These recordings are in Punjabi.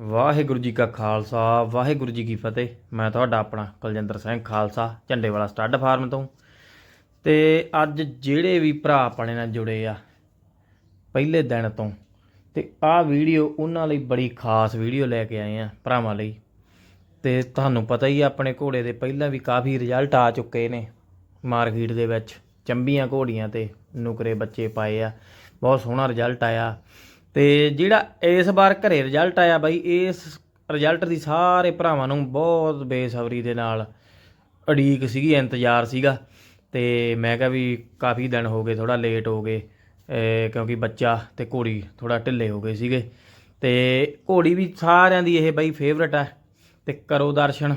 ਵਾਹਿਗੁਰੂ ਜੀ ਕਾ ਖਾਲਸਾ, ਵਾਹਿਗੁਰੂ ਜੀ ਕੀ ਫਤਿਹ। ਮੈਂ ਤੁਹਾਡਾ ਆਪਣਾ ਕੁਲਜਿੰਦਰ ਸਿੰਘ ਖਾਲਸਾ, ਝੰਡੇ ਵਾਲਾ ਸਟੱਡ ਫਾਰਮ ਤੋਂ। ਤੇ ਅੱਜ ਜਿਹੜੇ ਵੀ ਭਰਾ ਆਪਣੇ ਨਾਲ ਜੁੜੇ ਆ, ਪਹਿਲੇ ਦਿਨ ਤੋਂ, ਤੇ ਆਹ ਵੀਡੀਓ ਉਹਨਾਂ ਲਈ ਬੜੀ ਖਾਸ ਵੀਡੀਓ ਲੈ ਕੇ ਆਏ ਆ ਭਰਾਵਾਂ ਲਈ। ਤੇ ਤੁਹਾਨੂੰ ਪਤਾ ਹੀ ਆ, ਆਪਣੇ ਘੋੜੇ ਦੇ ਪਹਿਲਾਂ ਵੀ ਕਾਫੀ ਰਿਜ਼ਲਟ ਆ ਚੁੱਕੇ ਨੇ। ਮਾਰਕੀਟ ਦੇ ਵਿੱਚ ਚੰਬੀਆਂ ਘੋੜੀਆਂ ਤੇ ਨੁਕਰੇ ਬੱਚੇ ਪਾਏ ਆ। ਬਹੁਤ ਸੋਹਣਾ ਰਿਜ਼ਲਟ ਆਇਆ। ਤੇ ਜਿਹੜਾ ਇਸ ਵਾਰ ਘਰੇ ਰਿਜ਼ਲਟ ਆਇਆ ਬਾਈ, ਇਸ ਰਿਜ਼ਲਟ ਦੀ ਸਾਰੇ ਭਰਾਵਾਂ ਨੂੰ ਬਹੁਤ ਬੇਸਬਰੀ ਦੇ ਨਾਲ ਉਡੀਕ ਸੀਗੀ, ਇੰਤਜ਼ਾਰ ਸੀਗਾ। ਤੇ ਮੈਂ ਕਿਹਾ ਵੀ ਕਾਫੀ ਦਿਨ ਹੋ ਗਏ ਥੋੜਾ ਲੇਟ ਹੋ ਗਏ ਕਿਉਂਕਿ ਬੱਚਾ ਤੇ ਘੋੜੀ ਥੋੜਾ ਢਿੱਲੇ ਹੋ ਗਏ ਸੀਗੇ। ਤੇ ਘੋੜੀ ਵੀ ਸਾਰਿਆਂ ਦੀ ਇਹ ਬਾਈ ਫੇਵਰਟ ਆ। ਤੇ ਕਰੋ ਦਰਸ਼ਨ।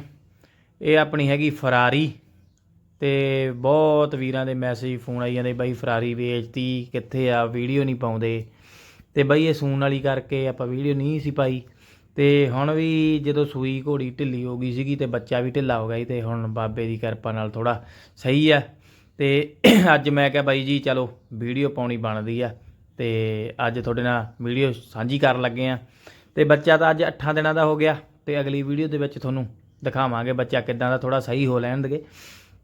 ਇਹ ਆਪਣੀ ਹੈਗੀ ਫਰਾਰੀ। ਤੇ ਬਹੁਤ ਵੀਰਾਂ ਦੇ ਮੈਸੇਜ ਫੋਨ ਆਈ ਜਾਂਦੇ ਬਾਈ, ਫਰਾਰੀ ਵੇਚਤੀ, ਕਿੱਥੇ ਆ ਵੀਡੀਓ ਨਹੀਂ ਪਾਉਂਦੇ। ਤੇ ਬਈ ਇਹ ਸੂਣ ਵਾਲੀ ਕਰਕੇ ਆਪਾਂ ਵੀਡੀਓ ਨਹੀਂ ਸੀ ਪਾਈ। ਤੇ ਹੁਣ ਵੀ ਜਦੋਂ ਸੂਈ ਘੋੜੀ ਢਿੱਲੀ ਹੋ ਗਈ ਸੀਗੀ ਤੇ ਬੱਚਾ ਵੀ ਢਿੱਲਾ ਹੋ ਗਿਆ ਸੀ ਤੇ ਹੁਣ ਬਾਬੇ ਦੀ ਕਿਰਪਾ ਨਾਲ ਥੋੜਾ ਸਹੀ ਆ। ਤੇ ਅੱਜ ਮੈਂ ਕਿਹਾ ਬਾਈ ਜੀ, ਚਲੋ ਵੀਡੀਓ ਪਾਉਣੀ ਬਣਦੀ ਆ ਤੇ ਅੱਜ ਤੁਹਾਡੇ ਨਾਲ ਵੀਡੀਓ ਸਾਂਝੀ ਕਰਨ ਲੱਗੇ ਆ। ਤੇ ਬੱਚਾ ਤਾਂ ਅੱਜ 8 ਦਿਨਾਂ ਦਾ ਹੋ ਗਿਆ ਤੇ ਅਗਲੀ ਵੀਡੀਓ ਦੇ ਵਿੱਚ ਤੁਹਾਨੂੰ ਦਿਖਾਵਾਂਗੇ ਬੱਚਾ ਕਿੱਦਾਂ ਦਾ ਥੋੜਾ ਸਹੀ ਹੋ ਲੈਣਗੇ। ਦੇਗੇ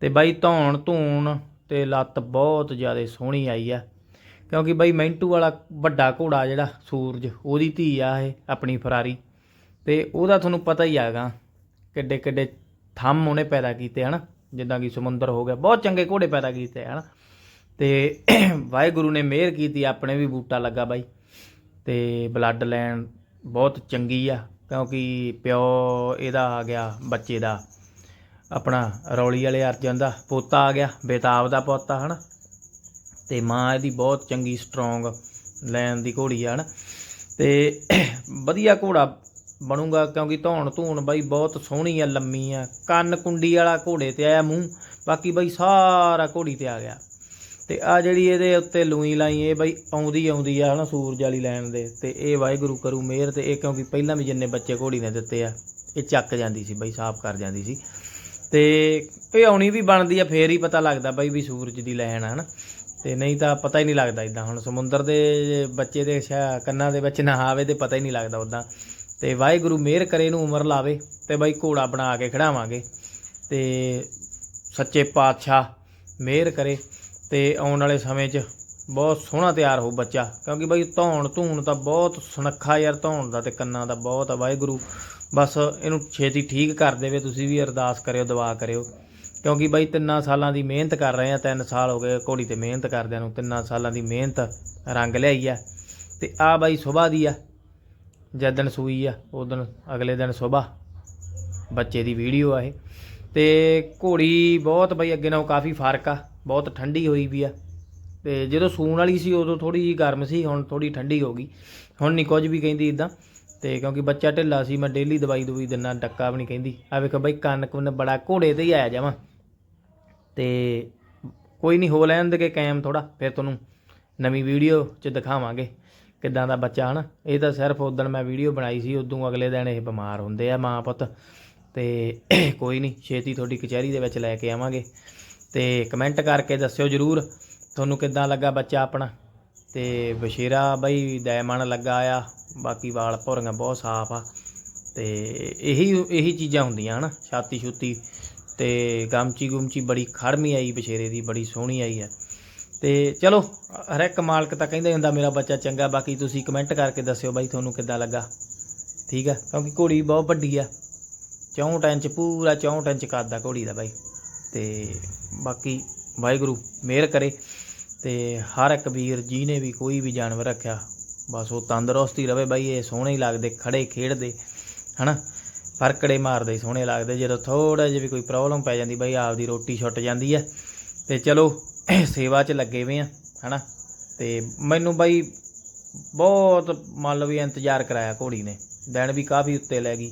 ਤੇ ਬਾਈ ਧੌਣ ਧੂਣ ਤੇ ਲੱਤ ਬਹੁਤ ਜ਼ਿਆਦਾ ਸੋਹਣੀ ਆਈ ਆ। ਕਿਉਂਕਿ ਬਾਈ ਮੈਂਟੂ ਵਾਲਾ ਵੱਡਾ ਘੋੜਾ ਜਿਹੜਾ ਸੂਰਜ, ਉਹਦੀ ਧੀ ਆ ਇਹ, ਆਪਣੀ ਫਰਾਰੀ। ਤੇ ਉਹਦਾ ਤੁਹਾਨੂੰ ਪਤਾ ਹੀ ਆਗਾ ਕਿੱਡੇ ਕਿੱਡੇ ਥੰਮ ਉਹਨੇ ਪੈਦਾ ਕੀਤੇ, ਹਨ? ਜਿੱਦਾਂ ਕਿ ਸਮੁੰਦਰ ਹੋ ਗਿਆ, ਬਹੁਤ ਚੰਗੇ ਘੋੜੇ ਪੈਦਾ ਕੀਤੇ, ਹਨ? ਤੇ ਵਾਹਿਗੁਰੂ ਨੇ ਮਿਹਰ ਕੀਤੀ, ਆਪਣੇ ਵੀ ਬੂਟਾ ਲੱਗਾ ਬਾਈ। ਤੇ ਬਲੱਡ ਲੈਣ ਬਹੁਤ ਚੰਗੀ ਆ, ਕਿਉਂਕਿ ਪਿਓ ਇਹਦਾ ਆ ਗਿਆ, ਬੱਚੇ ਦਾ। ਆਪਣਾ ਰੌਲੀ ਵਾਲੇ ਅਰਜਨ ਦਾ ਪੋਤਾ ਆ ਗਿਆ, ਬੇਤਾਬ ਦਾ ਪੋਤਾ, ਹਨਾ? ਤੇ ਮਾਂ ਇਹਦੀ ਬਹੁਤ ਚੰਗੀ ਸਟਰੋਂਗ ਲੈਣ ਦੀ ਘੋੜੀ ਆ ਨਾ ਤੇ ਵਧੀਆ ਘੋੜਾ ਬਣੂਗਾ ਕਿਉਂਕਿ ਧੌਣ ਧੂਣ ਬਾਈ ਬਹੁਤ ਸੋਹਣੀ ਆ, ਲੰਮੀ ਆ। ਕੰਨ ਕੁੰਡੀ ਵਾਲਾ ਘੋੜੇ ਤੇ ਆਇਆ ਮੂੰਹ, ਬਾਕੀ ਬਾਈ ਸਾਰਾ ਘੋੜੀ ਤੇ ਆ ਗਿਆ। ਤੇ ਆ ਜਿਹੜੀ ਇਹਦੇ ਉੱਤੇ ਲੂਈ ਲਾਈ, ਇਹ ਬਾਈ ਆਉਂਦੀ ਆਉਂਦੀ ਆ ਹਨਾ ਸੂਰਜ ਵਾਲੀ ਲੈਣ ਦੇ। ਤੇ ਇਹ ਵਾਹਿਗੁਰੂ ਕਰੂ ਮਿਹਰ ਤੇ ਇਹ ਕਿਉਂਕਿ ਪਹਿਲਾਂ ਵੀ ਜਿੰਨੇ ਬੱਚੇ ਘੋੜੀ ਨੇ ਦਿੱਤੇ ਆ, ਇਹ ਚੱਕ ਜਾਂਦੀ ਸੀ ਬਾਈ, ਸਾਫ਼ ਕਰ ਜਾਂਦੀ ਸੀ। ਤੇ ਇਹ ਆਉਣੀ ਵੀ ਬਣਦੀ ਆ, ਫੇਰ ਹੀ ਪਤਾ ਲੱਗਦਾ ਬਾਈ ਵੀ ਸੂਰਜ ਦੀ ਲੈਣ ਆ ਹਨਾ। ਤੇ ਨਹੀਂ ਤਾਂ ਪਤਾ ਹੀ ਨਹੀਂ ਲੱਗਦਾ ਇਦਾਂ ਹੁਣ ਸਮੁੰਦਰ ਦੇ ਬੱਚੇ ਦੇ ਸ਼ਾ ਕੰਨਾਂ ਦੇ ਵਿੱਚ ਨਾ ਆਵੇ ਤੇ ਪਤਾ ਹੀ ਨਹੀਂ ਲੱਗਦਾ ਉਦਾਂ ਤੇ ਵਾਹਿਗੁਰੂ ਮਿਹਰ ਕਰੇ ਇਹਨੂੰ ਉਮਰ ਲਾਵੇ ਤੇ ਬਾਈ ਘੋੜਾ ਬਣਾ ਕੇ ਖੜਾਵਾਂਗੇ ਤੇ ਸੱਚੇ ਪਾਤਸ਼ਾਹ ਮਿਹਰ ਕਰੇ ਤੇ ਆਉਣ ਵਾਲੇ ਸਮੇਂ 'ਚ ਬਹੁਤ ਸੋਹਣਾ ਤਿਆਰ ਹੋ ਬੱਚਾ। ਕਿਉਂਕਿ ਬਾਈ ਧੌਣ ਧੂਣ ਤਾਂ ਬਹੁਤ ਸੁਨੱਖਾ ਯਾਰ, ਧੌਣ ਦਾ ਤੇ ਕੰਨਾਂ ਦਾ ਬਹੁਤ ਆ ਵਾਹਿਗੁਰੂ। ਬਸ ਇਹਨੂੰ ਛੇਤੀ ਠੀਕ ਕਰ ਦੇਵੇ, ਤੁਸੀਂ ਵੀ ਅਰਦਾਸ ਕਰਿਓ, ਦੁਆ ਕਰਿਓ। ਕਿਉਂਕਿ ਬਾਈ ਤਿੰਨਾਂ ਸਾਲਾਂ ਦੀ ਮਿਹਨਤ ਕਰ ਰਹੇ ਆ, ਤਿੰਨ ਸਾਲ ਹੋ ਗਏ ਘੋੜੀ ਤੇ ਮਿਹਨਤ ਕਰਦਿਆਂ ਨੂੰ, ਤਿੰਨਾਂ ਸਾਲਾਂ ਦੀ ਮਿਹਨਤ ਰੰਗ ਲਿਆਈ ਆ। ਤੇ ਆ ਬਾਈ ਸੁਬਾਹ ਦੀ ਆ ਜਦ ਦਿਨ ਸੂਈ ਆ ਉਹ ਅਗਲੇ ਦਿਨ ਸੁਬਾਹ ਬੱਚੇ ਦੀ ਵੀਡੀਓ ਆ ਇਹ। ਤੇ ਘੋੜੀ ਬਹੁਤ ਬਈ ਅੱਗੇ ਨਾਲੋਂ ਕਾਫੀ ਫ਼ਰਕ ਆ, ਬਹੁਤ ਠੰਡੀ ਹੋਈ ਵੀ ਆ। ਤੇ ਜਦੋਂ ਸੂਣ ਵਾਲੀ ਸੀ, ਉਦੋਂ ਥੋੜੀ ਜਿਹੀ ਗਰਮ ਸੀ, ਹੁਣ ਥੋੜੀ ਠੰਡੀ ਹੋ ਗਈ। ਹੁਣ ਨਹੀਂ ਕੁਝ ਵੀ ਕਹਿੰਦੀ ਇਦਾਂ ਤੇ ਕਿਉਂਕਿ ਬੱਚਾ ਢਿੱਲਾ ਸੀ, ਮੈਂ ਡੇਲੀ ਦਵਾਈ ਦਵਾਈ ਦਿੰਨਾ, ਡੱਕਾ ਵੀ ਨਹੀਂ ਕਹਿੰਦੀ। ਆ ਵੇਖੋ ਬਈ ਕੰਨ ਕੁੰਨ ਬੜਾ ਘੋੜੇ ਤੇ ਹੀ ਆਇਆ ਜਾਵਾਂ। ਤੇ ਕੋਈ ਨਹੀਂ ਹੋ ਲੈਣ ਦੇ ਕਾਇਮ ਥੋੜਾ ਫਿਰ ਤੁਹਾਨੂੰ ਨਵੀਂ ਵੀਡੀਓ 'ਚ ਦਿਖਾਵਾਂਗੇ ਕਿੱਦਾਂ ਦਾ ਬੱਚਾ, ਹਨ। ਇਹ ਤਾਂ ਸਿਰਫ ਉਦੋਂ ਮੈਂ ਵੀਡੀਓ ਬਣਾਈ ਸੀ, ਉਦੋਂ ਅਗਲੇ ਦਿਨ ਇਹ ਬਿਮਾਰ ਹੁੰਦੇ ਆ ਮਾਂ ਪੁੱਤ। ਤੇ ਕੋਈ ਨਹੀਂ ਛੇਤੀ ਤੁਹਾਡੀ ਕਚਹਿਰੀ ਦੇ ਵਿੱਚ ਲੈ ਕੇ ਆਵਾਂਗੇ। ਤੇ ਕਮੈਂਟ ਕਰਕੇ ਦੱਸਿਓ ਜਰੂਰ, ਤੁਹਾਨੂੰ ਕਿੱਦਾਂ ਲੱਗਾ ਬੱਚਾ ਆਪਣਾ। ਤੇ ਬਸ਼ੀਰਾ ਬਈ ਦੈਮਨ ਲੱਗਾ ਆ, ਬਾਕੀ ਵਾਲ ਭੌਰੀਆਂ ਬਹੁਤ ਸਾਫ਼ ਆ। ਤੇ ਇਹੀ ਇਹੀ ਚੀਜ਼ਾਂ ਹੁੰਦੀਆਂ ਹਨ, ਛਾਤੀ ਛੁੱਤੀ। ਤੇ ਗਮਚੀ ਗੁਮਚੀ ਬੜੀ ਖੜਮੀ ਆਈ, ਬਸ਼ੇਰੇ ਦੀ ਬੜੀ ਸੋਹਣੀ ਆਈ ਆ। ਤੇ ਚਲੋ, ਹਰ ਇੱਕ ਮਾਲਕ ਤਾਂ ਕਹਿੰਦਾ ਹੁੰਦਾ, ਮੇਰਾ ਬੱਚਾ ਚੰਗਾ, ਬਾਕੀ ਤੁਸੀਂ ਕਮੈਂਟ ਕਰਕੇ ਦੱਸਿਓ ਬਾਈ ਤੁਹਾਨੂੰ ਕਿੱਦਾਂ ਲੱਗਾ? ਠੀਕ ਆ, ਕਿਉਂਕਿ ਘੋੜੀ ਬਹੁਤ ਵੱਡੀ ਆ। 64 ਇੰਚ, ਪੂਰਾ 64 ਇੰਚ ਕੱਦ ਆ ਘੋੜੀ ਦਾ ਬਾਈ। ਤੇ ਬਾਕੀ ਵਾਹਿਗੁਰੂ, ਮਿਹਰ ਕਰੇ। ਤੇ ਹਰ ਇੱਕ ਵੀਰ ਜੀ ਨੇ ਵੀ ਕੋਈ ਵੀ ਜਾਨਵਰ ਰੱਖਿਆ, ਬਸ ਉਹ ਤੰਦਰੁਸਤ ਹੀ ਰਵੇ ਬਾਈ, ਇਹ ਸੋਹਣੇ ਹੀ ਲੱਗਦੇ, ਖੜੇ ਖੇਡਦੇ, ਹਨਾ? ਫਰਕੜੇ ਮਾਰਦੇ, ਸੋਹਣੇ ਲੱਗਦੇ, ਜਦੋਂ ਥੋੜਾ ਜਿਹਾ ਵੀ ਕੋਈ ਪ੍ਰੋਬਲਮ ਪੈ ਜਾਂਦੀ ਬਾਈ, ਆਪਦੀ ਰੋਟੀ ਛੁੱਟ ਜਾਂਦੀ ਹੈ ਤੇ ਚਲੋ, ਸੇਵਾ 'ਚ ਲੱਗੇ ਵੇ ਆ, ਹਨਾ? ਤੇ ਮੈਨੂੰ ਬਾਈ ਬਹੁਤ ਮੰਨ ਲਓ ਵੀ ਇੰਤਜ਼ਾਰ ਕਰਾਇਆ ਘੋੜੀ ਨੇ, ਦਿਨ ਵੀ ਕਾਫੀ ਉੱਤੇ ਲੈ ਗਈ।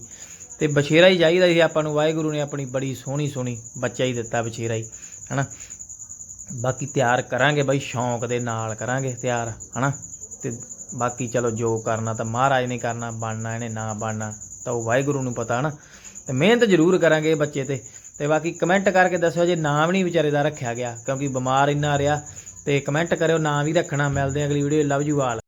ਤੇ ਬਛੇਰਾ ਹੀ ਚਾਹੀਦਾ ਸੀ, ਆਪਾਂ ਨੂੰ ਵਾਹਿਗੁਰੂ ਨੇ ਆਪਣੀ ਬੜੀ ਸੋਹਣੀ ਸੋਹਣੀ ਬੱਚਾ ਹੀ ਦਿੱਤਾ ਬਛੇਰਾ ਹੀ, ਹਨਾ? ਬਾਕੀ ਤਿਆਰ ਕਰਾਂਗੇ ਬਾਈ, ਸ਼ੌਂਕ ਦੇ ਨਾਲ ਕਰਾਂਗੇ ਤਿਆਰ, ਹਨਾ? ਤੇ ਬਾਕੀ ਚਲੋ ਜੋ ਕਰਨਾ ਤਾਂ ਮਹਾਰਾਜ ਨੇ ਕਰਨਾ, ਬਣਨਾ ਇਹਨੇ, ਨਾ ਬਣਨਾ, ਤਾਂ ਉਹ ਵਾਹਿਗੁਰੂ ਨੂੰ ਪਤਾ, ਹਨਾ? ਤੇ ਮਿਹਨਤ ਜ਼ਰੂਰ ਕਰਾਂਗੇ ਬੱਚੇ ਤੇ। ਤੇ ਬਾਕੀ ਕਮੈਂਟ ਕਰਕੇ ਦੱਸਿਓ ਜੇ ਨਾਮ ਨਹੀਂ ਵਿਚਾਰੇ ਦਾ ਰੱਖਿਆ ਗਿਆ, ਕਿਉਂਕਿ ਬਿਮਾਰ ਇੰਨਾ ਰਿਹਾ, ਤੇ ਕਮੈਂਟ ਕਰਿਓ, ਨਾਮ ਵੀ ਰੱਖਣਾ, ਮਿਲਦੇ ਅਗਲੀ ਵੀਡੀਓ ਲਵ ਯੂ ਆਲ